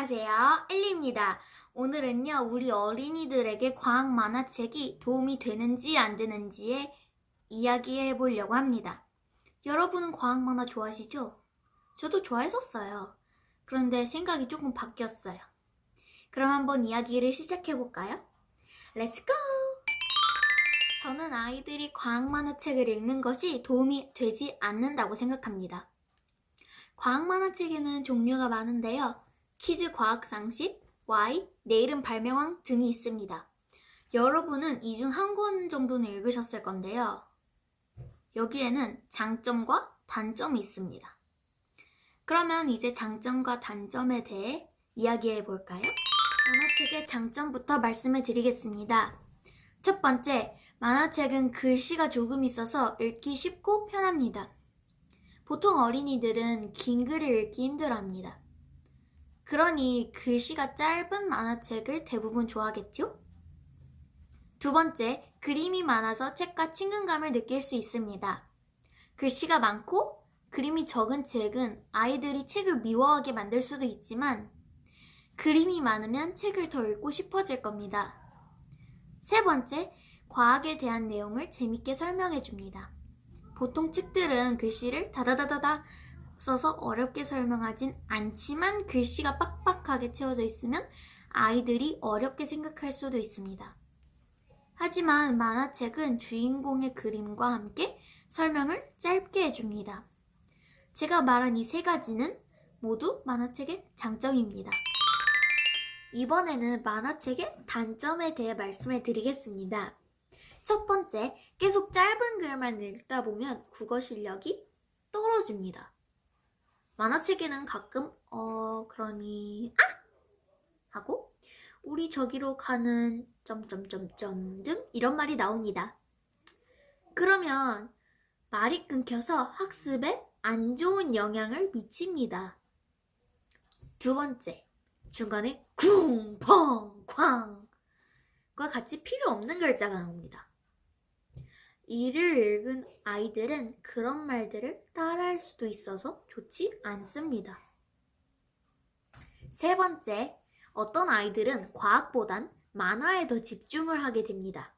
안녕하세요. 엘리입니다. 오늘은요, 우리 어린이들에게 과학 만화책이 도움이 되는지 안 되는지에 이야기해 보려고 합니다. 여러분은 과학 만화 좋아하시죠? 저도 좋아했었어요. 그런데 생각이 조금 바뀌었어요. 그럼 한번 이야기를 시작해 볼까요? 렛츠 고! 저는 아이들이 과학 만화책을 읽는 것이 도움이 되지 않는다고 생각합니다. 과학 만화책에는 종류가 많은데요. 키즈 과학 상식, Y, 내일은 발명왕 등이 있습니다. 여러분은 이 중 한 권 정도는 읽으셨을 건데요. 여기에는 장점과 단점이 있습니다. 그러면 이제 장점과 단점에 대해 이야기해 볼까요? 만화책의 장점부터 말씀해 드리겠습니다. 첫 번째, 만화책은 글씨가 조금 있어서 읽기 쉽고 편합니다. 보통 어린이들은 긴 글을 읽기 힘들어 합니다. 그러니 글씨가 짧은 만화책을 대부분 좋아하겠죠? 두 번째, 그림이 많아서 책과 친근감을 느낄 수 있습니다. 글씨가 많고 그림이 적은 책은 아이들이 책을 미워하게 만들 수도 있지만 그림이 많으면 책을 더 읽고 싶어질 겁니다. 세 번째, 과학에 대한 내용을 재밌게 설명해 줍니다. 보통 책들은 글씨를 다다다다다 써서 어렵게 설명하진 않지만 글씨가 빡빡하게 채워져 있으면 아이들이 어렵게 생각할 수도 있습니다. 하지만 만화책은 주인공의 그림과 함께 설명을 짧게 해줍니다. 제가 말한 이 세 가지는 모두 만화책의 장점입니다. 이번에는 만화책의 단점에 대해 말씀해 드리겠습니다. 첫 번째, 계속 짧은 글만 읽다 보면 국어 실력이 떨어집니다. 만화책에는 가끔 어 그러니 아 하고 우리 저기로 가는 점점점점 등 이런 말이 나옵니다. 그러면 말이 끊겨서 학습에 안 좋은 영향을 미칩니다. 두 번째, 중간에 쿵, 펑, 쾅과 같이 필요 없는 글자가 나옵니다. 이를 읽은 아이들은 그런 말들을 따라할 수도 있어서 좋지 않습니다. 세 번째, 어떤 아이들은 과학보단 만화에 더 집중을 하게 됩니다.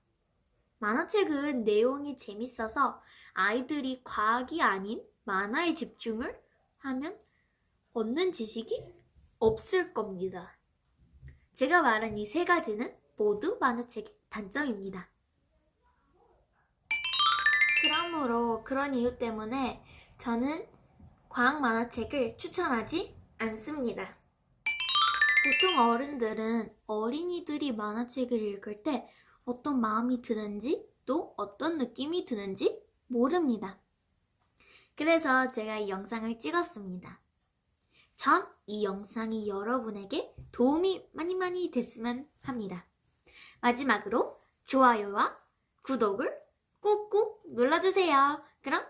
만화책은 내용이 재밌어서 아이들이 과학이 아닌 만화에 집중을 하면 얻는 지식이 없을 겁니다. 제가 말한 이 세 가지는 모두 만화책의 단점입니다. 그러므로 그런 이유 때문에 저는 과학 만화책을 추천하지 않습니다. 보통 어른들은 어린이들이 만화책을 읽을 때 어떤 마음이 드는지 또 어떤 느낌이 드는지 모릅니다. 그래서 제가 이 영상을 찍었습니다. 전 이 영상이 여러분에게 도움이 많이 많이 됐으면 합니다. 마지막으로 좋아요와 구독을 꾹꾹 눌러주세요. 그럼